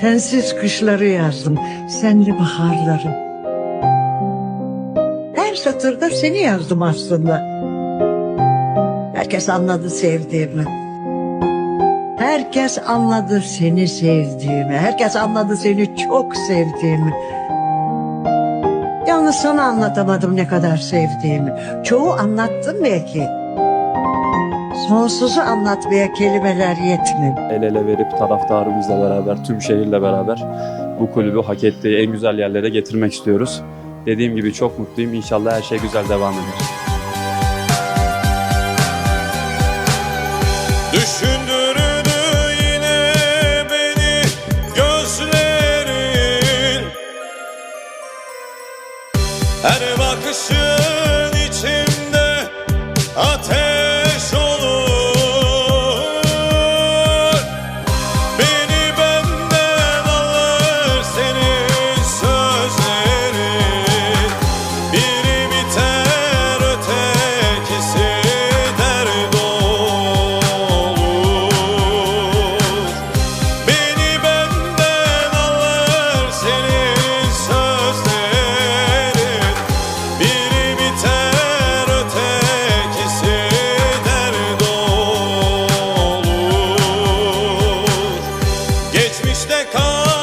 Sensiz kışları yazdım, senli baharları. Her satırda seni yazdım aslında. Herkes anladı sevdiğimi. Herkes anladı seni sevdiğimi. Herkes anladı seni çok sevdiğimi. Yalnız sana anlatamadım ne kadar sevdiğimi. Çoğu anlattım belki. Sonsuzu anlatmaya kelimeler yetmiyor. El ele verip taraftarımızla beraber, tüm şehirle beraber bu kulübü hak ettiği en güzel yerlere getirmek istiyoruz. Dediğim gibi çok mutluyum. İnşallah her şey güzel devam eder. Düşündürdü yine beni gözlerin Her bakışın They come. call.